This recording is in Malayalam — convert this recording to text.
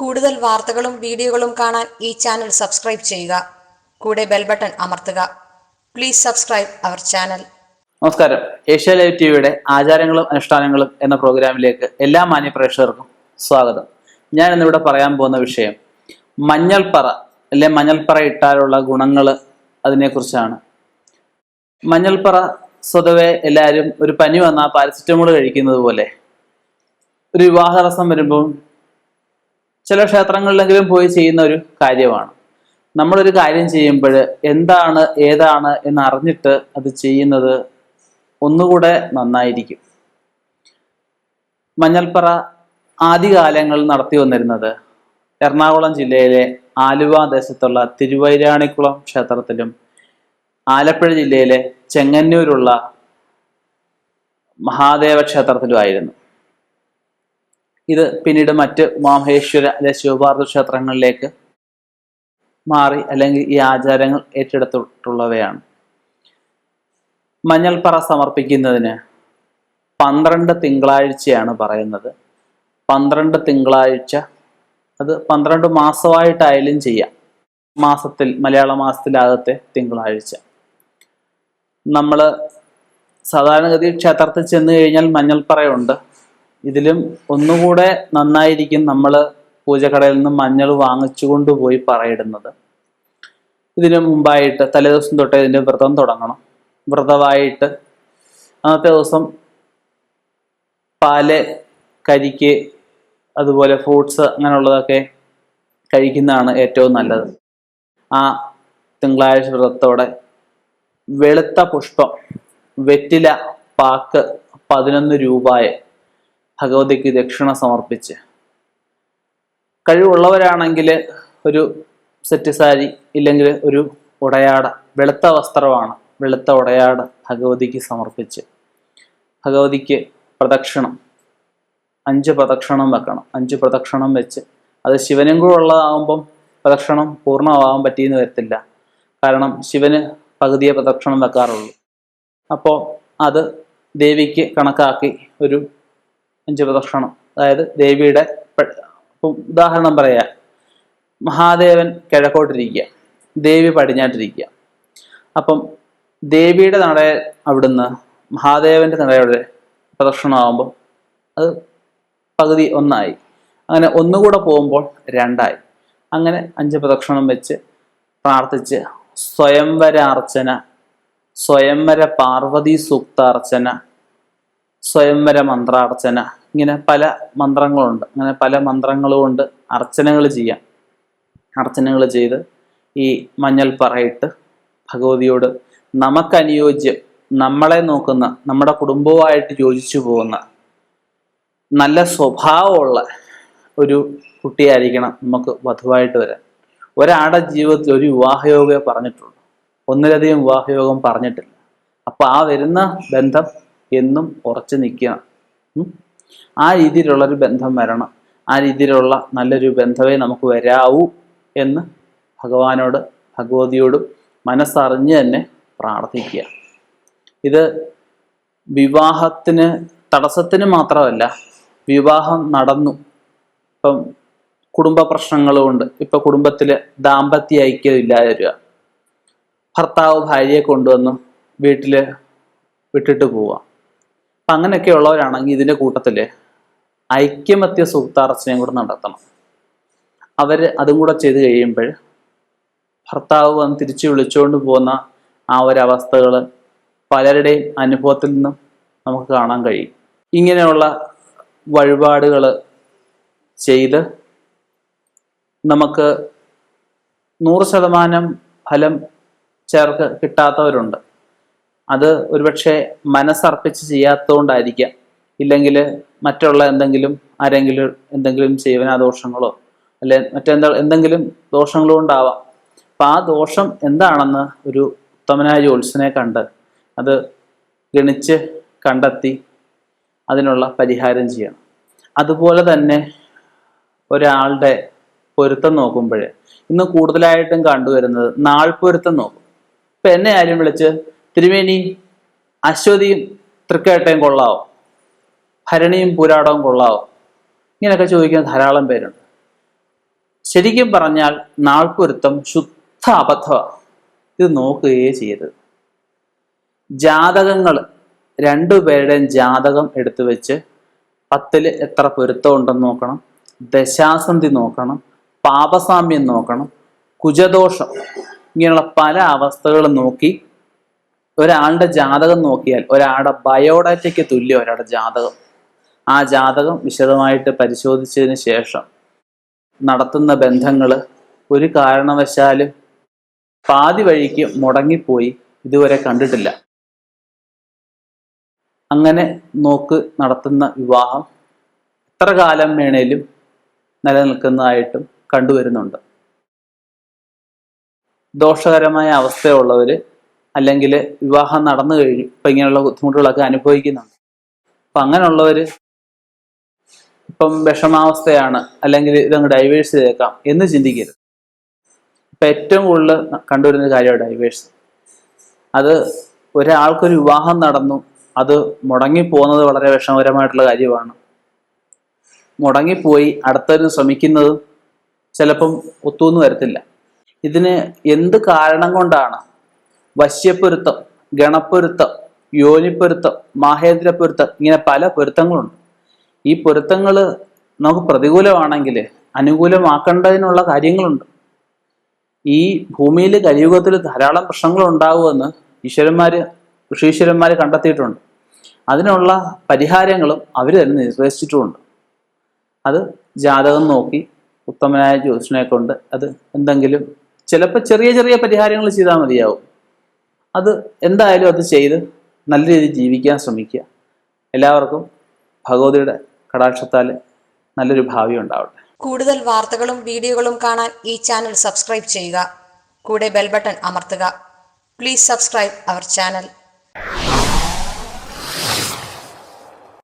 കൂടുതൽ വാർത്തകളും വീഡിയോകളും കാണാൻ ഈ ചാനൽ സബ്സ്ക്രൈബ് ചെയ്യുക. കൂടെ ബെൽ ബട്ടൺ അമർത്തുക. പ്ലീസ് സബ്സ്ക്രൈബ് അവർ ചാനൽ നമസ്കാരം. ഏഷ്യ ലൈവ് ടിവിയുടെ ആചാരങ്ങളും അനുഷ്ഠാനങ്ങളും എന്ന പ്രോഗ്രാമിലേക്ക് എല്ലാ മാന്യ പ്രേക്ഷകർക്കും സ്വാഗതം. ഞാൻ ഇന്നിവിടെ പറയാൻ പോകുന്ന വിഷയം മഞ്ഞൾപ്പറ അല്ലെ മഞ്ഞൾപ്പറ ഇട്ടാലുള്ള ഗുണങ്ങൾ അതിനെക്കുറിച്ചാണ്. മഞ്ഞൾപ്പറ സ്വതവേ എല്ലാവരും ഒരു പനി വന്നാൽ പാരസിറ്റമോൾ കഴിക്കുന്നത് പോലെ ഒരു വിവാഹ തടസ്സം വരുമ്പോൾ ചില ക്ഷേത്രങ്ങളിലെങ്കിലും പോയി ചെയ്യുന്ന ഒരു കാര്യമാണ്. നമ്മളൊരു കാര്യം ചെയ്യുമ്പോൾ എന്താണ് ഏതാണ് എന്ന് അറിഞ്ഞിട്ട് അത് ചെയ്യുന്നത് ഒന്നുകൂടെ നന്നായിരിക്കും. മഞ്ഞൾപ്പറ ആദ്യകാലങ്ങളിൽ നടത്തി വന്നിരുന്നത് എറണാകുളം ജില്ലയിലെ ആലുവ ദേശത്തുള്ള തിരുവൈരാണിക്കുളം ക്ഷേത്രത്തിലും ആലപ്പുഴ ജില്ലയിലെ ചെങ്ങന്നൂരുള്ള മഹാദേവ ക്ഷേത്രത്തിലുമായിരുന്നു ഇത് പിന്നീട് മറ്റ് മാമഹേശ്വര അല്ലെ ശിവപാർവ ക്ഷേത്രങ്ങളിലേക്ക് മാറി അല്ലെങ്കിൽ ഈ ആചാരങ്ങൾ ഏറ്റെടുത്തിട്ടുള്ളവയാണ്. മഞ്ഞൾപ്പറ സമർപ്പിക്കുന്നതിന് പന്ത്രണ്ട് തിങ്കളാഴ്ചയാണ് പറയുന്നത്. പന്ത്രണ്ട് തിങ്കളാഴ്ച. അത് പന്ത്രണ്ട് മാസമായിട്ടായാലും ചെയ്യാം. മാസത്തിൽ മലയാള മാസത്തിലാകത്തെ തിങ്കളാഴ്ച. നമ്മൾ സാധാരണഗതി ക്ഷേത്രത്തിൽ ചെന്ന് കഴിഞ്ഞാൽ മഞ്ഞൾപ്പറയുണ്ട്. ഇതിലും ഒന്നുകൂടെ നന്നായിരിക്കും നമ്മൾ പൂജക്കടയിൽ നിന്ന് മഞ്ഞൾ വാങ്ങിച്ചുകൊണ്ട് പോയി പറയിടുന്നത്. ഇതിനു മുമ്പായിട്ട് തലേദിവസം തൊട്ട് ഇതിന്റെ വ്രതം തുടങ്ങണം. വ്രതമായിട്ട് അന്നത്തെ ദിവസം പാൽ കരിക്ക് അതുപോലെ ഫ്രൂട്ട്സ് അങ്ങനെയുള്ളതൊക്കെ കഴിക്കുന്നതാണ് ഏറ്റവും നല്ലത്. ആ തിങ്കളാഴ്ച വ്രതത്തോടെ വെളുത്ത പുഷ്പം വെറ്റില പാക്ക് പതിനൊന്ന് രൂപയെ ഭഗവതിക്ക് ദക്ഷിണ സമർപ്പിച്ച്. കഴിവുള്ളവരാണെങ്കിൽ ഒരു സെറ്റ് സാരി ഇല്ലെങ്കിൽ ഒരു ഉടയാട വെളുത്ത വസ്ത്രമാണ് വെളുത്ത ഉടയാട ഭഗവതിക്ക് സമർപ്പിച്ച്. ഭഗവതിക്ക് പ്രദക്ഷിണം അഞ്ച് പ്രദക്ഷിണം വെക്കണം. അഞ്ച് പ്രദക്ഷിണം വെച്ച് അത് ശിവനും കൂടെ ഉള്ളതാകുമ്പം പ്രദക്ഷിണം പൂർണമാകാൻ പറ്റിയെന്ന് വരത്തില്ല. കാരണം ശിവന് പകുതിയെ പ്രദക്ഷിണം വെക്കാറുള്ളൂ. അപ്പോൾ അത് ദേവിക്ക് കണക്കാക്കി ഒരു അഞ്ച് അതായത് ദേവിയുടെ ഉദാഹരണം പറയാ. മഹാദേവൻ കിഴക്കോട്ടിരിക്കുക ദേവി പടിഞ്ഞാട്ടിരിക്കുക അപ്പം ദേവിയുടെ നട അവിടുന്ന് മഹാദേവന്റെ നടയുടെ പ്രദക്ഷിണമാകുമ്പോൾ അത് പകുതി ഒന്നായി. അങ്ങനെ ഒന്നുകൂടെ പോകുമ്പോൾ രണ്ടായി. അങ്ങനെ അഞ്ച് പ്രദക്ഷിണം വെച്ച് പ്രാർത്ഥിച്ച് സ്വയംവര അർച്ചന സ്വയംവര പാർവതി സൂക്താർച്ചന സ്വയംവര മന്ത്രാർച്ചന ഇങ്ങനെ പല മന്ത്രങ്ങളുണ്ട്. അങ്ങനെ പല മന്ത്രങ്ങൾ കൊണ്ട് അർച്ചനകൾ ചെയ്യാം. അർച്ചനകൾ ചെയ്ത് ഈ മഞ്ഞൾ പറയിട്ട് ഭഗവതിയോട് നമുക്കനുയോജ്യം. നമ്മളെ നോക്കുന്ന നമ്മുടെ കുടുംബവുമായിട്ട് യോജിച്ചു പോകുന്ന നല്ല സ്വഭാവമുള്ള ഒരു കുട്ടിയായിരിക്കണം നമുക്ക് വധുവായിട്ട് വരാൻ. ഒരാളുടെ ജീവിതത്തിൽ ഒരു വിവാഹയോഗമേ പറഞ്ഞിട്ടുള്ളൂ. ഒന്നിലധികം വിവാഹയോഗം പറഞ്ഞിട്ടില്ല. അപ്പൊ ആ വരുന്ന ബന്ധം എന്നും ഉറച്ചു നിൽക്കുക. ആ രീതിയിലുള്ളൊരു ബന്ധം വരണം. ആ രീതിയിലുള്ള നല്ലൊരു ബന്ധമേ നമുക്ക് വരാവൂ എന്ന് ഭഗവാനോട് ഭഗവതിയോടും മനസ്സറിഞ്ഞ് തന്നെ പ്രാർത്ഥിക്കുക. ഇത് വിവാഹത്തിന് തടസ്സത്തിന് മാത്രമല്ല വിവാഹം നടന്നു. ഇപ്പം കുടുംബ പ്രശ്നങ്ങളുമുണ്ട് ഇപ്പൊ കുടുംബത്തിൽ ദാമ്പത്യ ഐക്യം ഇല്ലാതെ വരിക. ഭർത്താവ് ഭാര്യയെ കൊണ്ടുവന്ന് വീട്ടിൽ വിട്ടിട്ട് പോവുക. അപ്പൊ അങ്ങനെയൊക്കെ ഉള്ളവരാണെങ്കിൽ ഇതിന്റെ കൂട്ടത്തിൽ ഐക്യമത്യ സൂക്താർച്ചനയും കൂടെ നടത്തണം. അവർ അതും കൂടെ ചെയ്ത് കഴിയുമ്പോൾ ഭർത്താവ് വന്ന് തിരിച്ചു വിളിച്ചുകൊണ്ട് പോകുന്ന ആ ഒരു പലരുടെയും അനുഭവത്തിൽ നിന്നും നമുക്ക് കാണാൻ കഴിയും. ഇങ്ങനെയുള്ള വഴിപാടുകൾ ചെയ്ത് നമുക്ക് നൂറ് ശതമാനം ഫലം ചേർക്ക് കിട്ടാത്തവരുണ്ട്. അത് ഒരുപക്ഷെ മനസ്സർപ്പിച്ച് ചെയ്യാത്തതുകൊണ്ടായിരിക്കാം ഇല്ലെങ്കിൽ മറ്റുള്ള എന്തെങ്കിലും ആരെങ്കിലും എന്തെങ്കിലും ജീവനാദോഷങ്ങളോ അല്ലെ മറ്റെന്താ എന്തെങ്കിലും ദോഷങ്ങളോ ഉണ്ടാവാം. അപ്പൊ ആ ദോഷം എന്താണെന്ന് ഒരു ഉത്തമനായ ജ്യോത്സ്യനെ കണ്ട് അത് ഗണിച്ച് കണ്ടെത്തി അതിനുള്ള പരിഹാരം ചെയ്യണം. അതുപോലെ തന്നെ ഒരാളുടെ പൊരുത്തം നോക്കുമ്പോൾ ഇന്ന് കൂടുതലായിട്ടും കണ്ടുവരുന്നത് നാൾ പൊരുത്തം നോക്കും. ഇപ്പൊ എന്നെ ആരും വിളിച്ച് തിരുമേനി അശ്വതിയും തൃക്കേട്ടയും കൊള്ളാവോ? ഭരണിയും പൂരാടവും കൊള്ളാവോ? ഇങ്ങനെയൊക്കെ ചോദിക്കുന്ന ധാരാളം പേരുണ്ട്. ശരിക്കും പറഞ്ഞാൽ നാൾപ്പൊരുത്തം ശുദ്ധ അബദ്ധമാണ് ഇത് നോക്കുകയേ ചെയ്യരുത്. ജാതകങ്ങൾ രണ്ടുപേരുടെയും ജാതകം എടുത്തു വെച്ച് പത്തിൽ എത്ര പൊരുത്തം ഉണ്ടെന്ന് നോക്കണം ദശാസന്ധി നോക്കണം പാപസാമ്യം നോക്കണം കുജദോഷം ഇങ്ങനെയുള്ള പല അവസ്ഥകളും നോക്കി ഒരാളുടെ ജാതകം നോക്കിയാൽ ഒരാളുടെ ബയോഡാറ്റയ്ക്ക് തുല്യം ഒരാളുടെ ജാതകം. ആ ജാതകം വിശദമായിട്ട് പരിശോധിച്ചതിന് ശേഷം നടത്തുന്ന ബന്ധങ്ങൾ ഒരു കാരണവശാലും പാതി വഴിക്ക് മുടങ്ങിപ്പോയി ഇതുവരെ കണ്ടിട്ടില്ല. അങ്ങനെ നോക്ക് നടത്തുന്ന വിവാഹം എത്ര കാലം വേണേലും നിലനിൽക്കുന്നതായിട്ടും കണ്ടുവരുന്നുണ്ട്. ദോഷകരമായ അവസ്ഥയുള്ളവര് അല്ലെങ്കിൽ വിവാഹം നടന്നു കഴിഞ്ഞു. ഇപ്പൊ ഇങ്ങനെയുള്ള ബുദ്ധിമുട്ടുകളൊക്കെ അനുഭവിക്കുന്നുണ്ട്. അപ്പൊ അങ്ങനെയുള്ളവര് ഇപ്പം വിഷമാവസ്ഥയാണ് അല്ലെങ്കിൽ ഇതങ്ങ് ഡൈവേഴ്സ് ചെയ്തേക്കാം എന്ന് ചിന്തിക്കരുത്. ഇപ്പൊ ഏറ്റവും കൂടുതൽ കണ്ടുവരുന്ന കാര്യമാണ് ഡൈവേഴ്സ് അത് ഒരാൾക്കൊരു വിവാഹം നടന്നു അത് മുടങ്ങിപ്പോകുന്നത് വളരെ വിഷമകരമായിട്ടുള്ള കാര്യമാണ്. മുടങ്ങിപ്പോയി അടുത്തതിന് ശ്രമിക്കുന്നത് ചിലപ്പം ഒത്തുനിന്ന് വരത്തില്ല. ഇതിന് എന്ത് കാരണം കൊണ്ടാണ് വശ്യപ്പൊരുത്തം ഗണപ്പൊരുത്തം യോനിപ്പൊരുത്തം മാഹേന്ദ്രപ്പൊരുത്തം ഇങ്ങനെ പല പൊരുത്തങ്ങളുണ്ട്. ഈ പൊരുത്തങ്ങൾ നമുക്ക് പ്രതികൂലമാണെങ്കിൽ അനുകൂലമാക്കേണ്ടതിനുള്ള കാര്യങ്ങളുണ്ട്. ഈ ഭൂമിയിൽ കലിയുഗത്തിൽ ധാരാളം പ്രശ്നങ്ങൾ ഉണ്ടാകുമെന്ന് ഈശ്വരന്മാര് ഋഷീശ്വരന്മാര് കണ്ടെത്തിയിട്ടുണ്ട്. അതിനുള്ള പരിഹാരങ്ങളും അവർ തന്നെ നിർദ്ദേശിച്ചിട്ടുമുണ്ട്. അത് ജാതകം നോക്കി ഉത്തമനായ ജ്യോതിഷനെ കൊണ്ട് അത് എന്തെങ്കിലും ചിലപ്പോൾ ചെറിയ ചെറിയ പരിഹാരങ്ങൾ ചെയ്താൽ മതിയാവും. അത് എന്തായാലും അത് ചെയ്ത് നല്ല രീതിയിൽ ജീവിക്കാൻ ശ്രമിക്കുക. എല്ലാവർക്കും ഭഗവതിയുടെ കടാക്ഷത്താൽ നല്ലൊരു ഭാവി ഉണ്ടാവട്ടെ. കൂടുതൽ വാർത്തകളും വീഡിയോകളും കാണാൻ ഈ ചാനൽ സബ്സ്ക്രൈബ് ചെയ്യുക. കൂടെ ബെൽ ബട്ടൺ അമർത്തുക. Please subscribe our channel